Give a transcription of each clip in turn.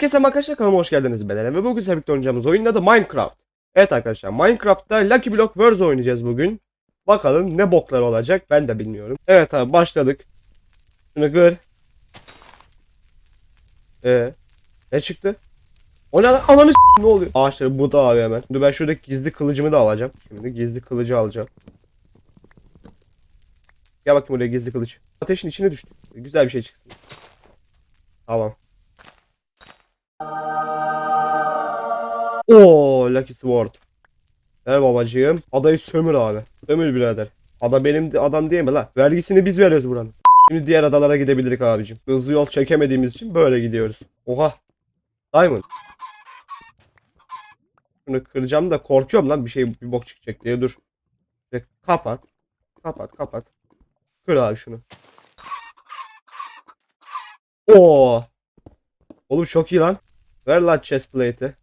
Herkese arkadaşlar kanalıma hoş geldiniz ben Eren ve bugün birlikte oynayacağımız oyunun adı Minecraft. Evet arkadaşlar Minecraft'ta Lucky Block Wars oynayacağız bugün. Bakalım ne boklar olacak ben de bilmiyorum. Evet abi başladık. Şunu kır. Ee, ne çıktı? O ne lan? Ananı ne oluyor? Ağaçları bu da abi hemen. Şimdi ben şuradaki gizli kılıcımı da alacağım. Şimdi gizli kılıcı alacağım. Gel bakayım oraya gizli kılıç. Ateşin içine düştü. Güzel bir şey çıksın. Tamam. Oo, Lucky Sword. Ver babacığım. Adayı sömür abi. Sömür birader. Ada benim adam değil mi la? Vergisini biz veriyoruz buranın. Şimdi diğer adalara gidebilirdik abicim. Hızlı yol çekemediğimiz için böyle gidiyoruz. Oha. Diamond. Şunu kıracağım da korkuyorum lan bir şey bir bok çıkacak diye dur. Ve kapat. Kapat kapat. Kır abi şunu. Oo. Oğlum çok iyi lan. Ver lan chest plate'i.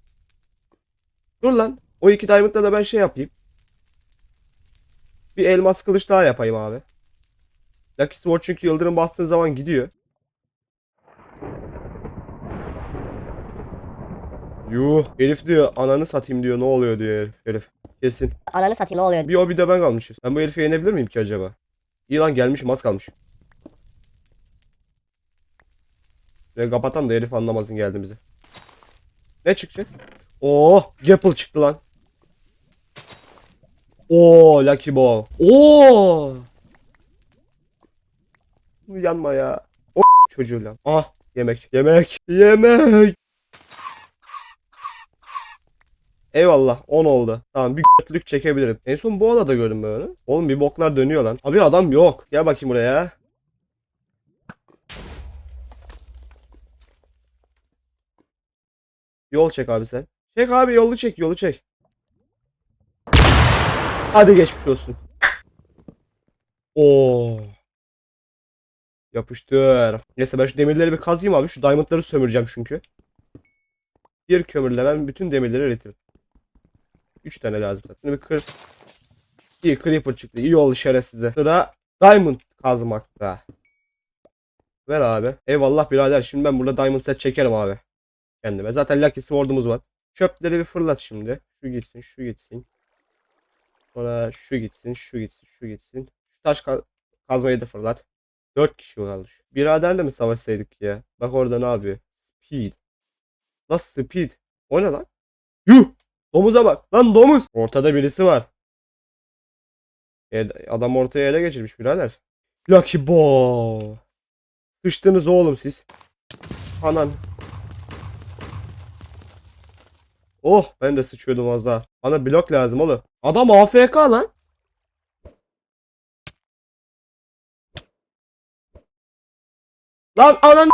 Dur lan. O iki diamond'la da ben şey yapayım. Bir elmas kılıç daha yapayım abi. Lucky Sword çünkü yıldırım bastığın zaman gidiyor. Yuh. Herif diyor ananı satayım diyor ne oluyor diyor herif. Kesin. Ananı satayım ne oluyor? Bir o bir de ben kalmışız. Ben bu herifi yenebilir miyim ki acaba? İyi lan gelmişim az kalmış. Ve kapatan da herif anlamasın geldiğimizi. Ne çıkacak? Oo, Gapple çıktı lan. Oo, Lucky Ball. Oo. Yanma ya. O çocuğu lan. Ah, yemek, yemek, yemek. Eyvallah 10 oldu. Tamam bir götlük çekebilirim. En son bu adada gördüm böyle. Oğlum bir boklar dönüyor lan. Abi adam yok. Gel bakayım buraya. Yol çek abi sen. Çek abi yolu çek yolu çek. Hadi geçmiş olsun. Oo. Yapıştır. Neyse ben şu demirleri bir kazayım abi. Şu diamondları sömüreceğim çünkü. Bir kömürle ben bütün demirleri üretirim. 3 tane lazım zaten. Bir kır. İyi creeper çıktı. İyi oldu şerefsize. Sıra diamond kazmakta. Ver abi. Eyvallah birader. Şimdi ben burada diamond set çekerim abi. Kendime. Zaten lucky sword'umuz var. Çöpleri bir fırlat şimdi. Şu gitsin, şu gitsin. Sonra şu gitsin, şu gitsin, şu gitsin. Şu taş ka- kazmayı da fırlat. 4 kişi kaldı. Biraderle mi savaşsaydık ya? Bak orada ne yapıyor? Speed. Nasıl speed? O ne lan? Yuh! Domuza bak. Lan domuz. Ortada birisi var. Adam ortaya ele geçirmiş birader. Lucky boy. Sıçtınız oğlum siz. Anan. Oh ben de sıçıyordum az daha. Bana blok lazım oğlum. Adam AFK lan. Lan anan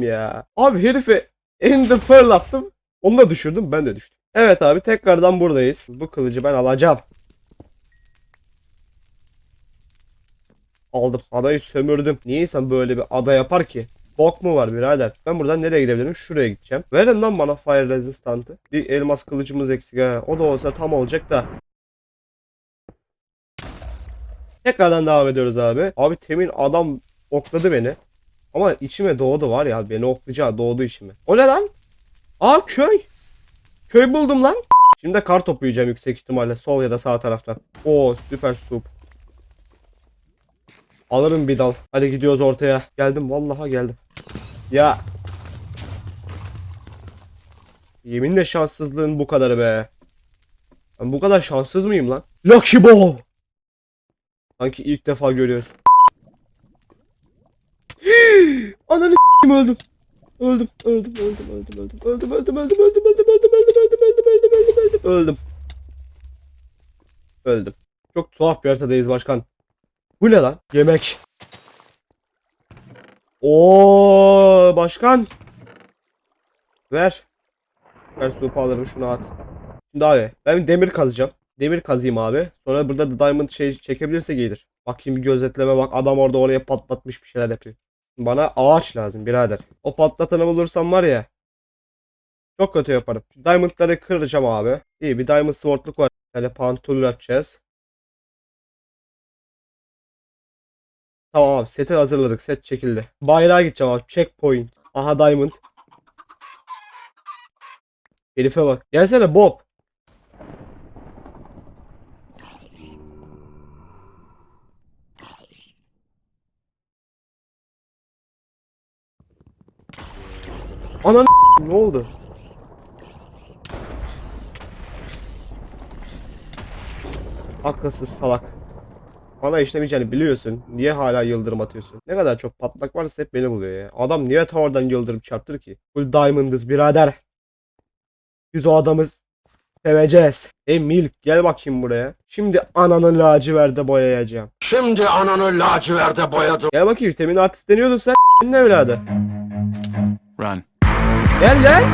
ya. Abi herife ender pearl attım. Onu da düşürdüm ben de düştüm. Evet abi tekrardan buradayız. Bu kılıcı ben alacağım. Aldım. Adayı sömürdüm. Niye insan böyle bir ada yapar ki? Bok mu var birader? Ben buradan nereye gidebilirim? Şuraya gideceğim. Verin lan bana fire resistant'ı. Bir elmas kılıcımız eksik ha. O da olsa tam olacak da. Tekrardan devam ediyoruz abi. Abi temin adam okladı beni. Ama içime doğdu var ya beni oklayacağı doğdu içime. O ne lan? Aa köy. Köy buldum lan. Şimdi de kar toplayacağım yüksek ihtimalle sol ya da sağ taraftan. Oo süper sup. Alırım bir dal. Hadi gidiyoruz ortaya. Geldim vallahi geldim. Ya. Yeminle şanssızlığın bu kadarı be. Ben bu kadar şanssız mıyım lan? Lucky Ball. Sanki ilk defa görüyoruz. Ananı s**eyim öldüm. Öldüm, öldüm, öldüm, öldüm, öldüm, öldüm, öldüm, öldüm, öldüm, öldüm, öldüm, öldüm, öldüm, öldüm, öldüm, öldüm, öldüm, öldüm. Öldüm. Çok tuhaf bir haritadayız başkan. Bu ne lan? Yemek. Oo başkan. Ver. Ver sopa alırım şunu at. Şimdi abi ben demir kazacağım. Demir kazayım abi. Sonra burada da diamond şey çekebilirse gelir. Bakayım bir gözetleme bak adam orada oraya patlatmış bir şeyler yapıyor. Bana ağaç lazım birader. O patlatanı bulursam var ya. Çok kötü yaparım. Diamondları kıracağım abi. İyi bir diamond swordluk var. Yani pantol yapacağız. Tamam abi seti hazırladık. Set çekildi. Bayrağa gideceğim abi. Checkpoint. Aha diamond. Herife bak. Gelsene Bob. Anan ne oldu? Akılsız salak. Bana işlemeyeceğini biliyorsun. Niye hala yıldırım atıyorsun? Ne kadar çok patlak varsa hep beni buluyor ya. Adam niye tavardan yıldırım çarptır ki? Full diamond'ız birader. Biz o adamı seveceğiz. Ey Milk gel bakayım buraya. Şimdi ananı laciverde boyayacağım. Şimdi ananı laciverde boyadım. Gel bakayım temin artist deniyordun sen. Ne evladı? Run. Gel lan.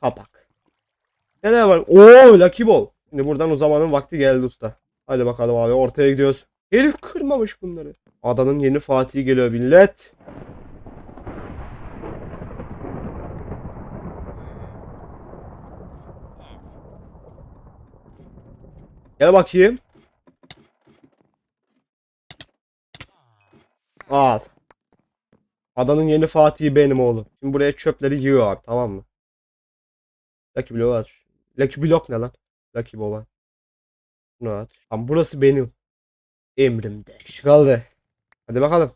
Kapak. Neler var? Oo Lucky Ball. Şimdi buradan uzamanın vakti geldi usta. Hadi bakalım abi ortaya gidiyoruz. Herif kırmamış bunları. Adanın yeni Fatih'i geliyor millet. Gel bakayım. Al. Adanın yeni Fatih'i benim oğlum. Şimdi buraya çöpleri yiyor abi tamam mı? Lucky Block at. Lucky Block ne lan? Lucky Baba. Bunu at. Tamam burası benim. Emrimde. Kaldı. Hadi bakalım.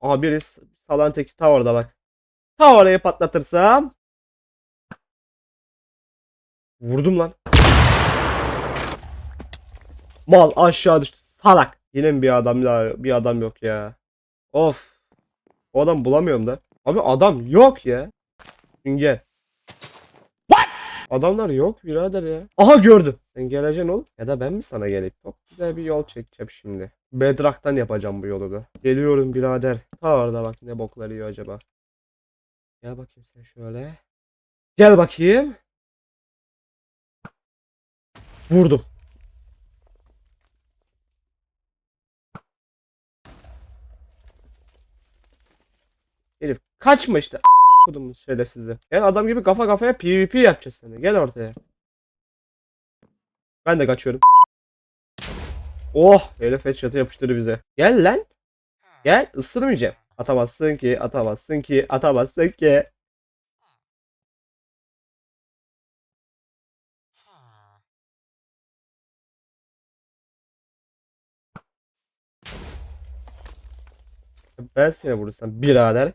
Aha biri salan teki tower'da bak. Tower'ı patlatırsam. Vurdum lan. Mal aşağı düştü. Salak. Yine mi bir adam daha bir adam yok ya. Of. O adam bulamıyorum da. Abi adam yok ya. Sünger. Adamlar yok birader ya. Aha gördüm. Sen geleceksin oğlum. Ya da ben mi sana geleyim? Çok güzel bir yol çekeceğim şimdi. Bedrock'tan yapacağım bu yolu da. Geliyorum birader. Ta orada bak ne boklar yiyor acaba. Gel bakayım sen şöyle. Gel bakayım. Vurdum. Herif kaçma işte. Kudumun şerefsizi. Gel adam gibi kafa kafaya PvP yapacağız seni. Gel ortaya. Ben de kaçıyorum. Oh! Herif headshot'ı yapıştırdı bize. Gel lan. Gel ısırmayacağım. Atamazsın ki, atamazsın ki, atamazsın ki. Ben seni vurursam birader.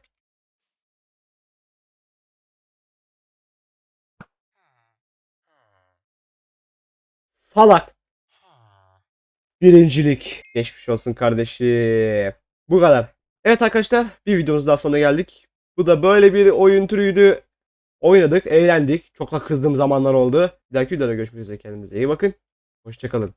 Salak. Birincilik. Geçmiş olsun kardeşim. Bu kadar. Evet arkadaşlar bir videomuz daha sonuna geldik. Bu da böyle bir oyun türüydü. Oynadık, eğlendik. Çok da kızdığım zamanlar oldu. Bir dahaki videoda görüşmek üzere kendinize iyi bakın. Hoşçakalın.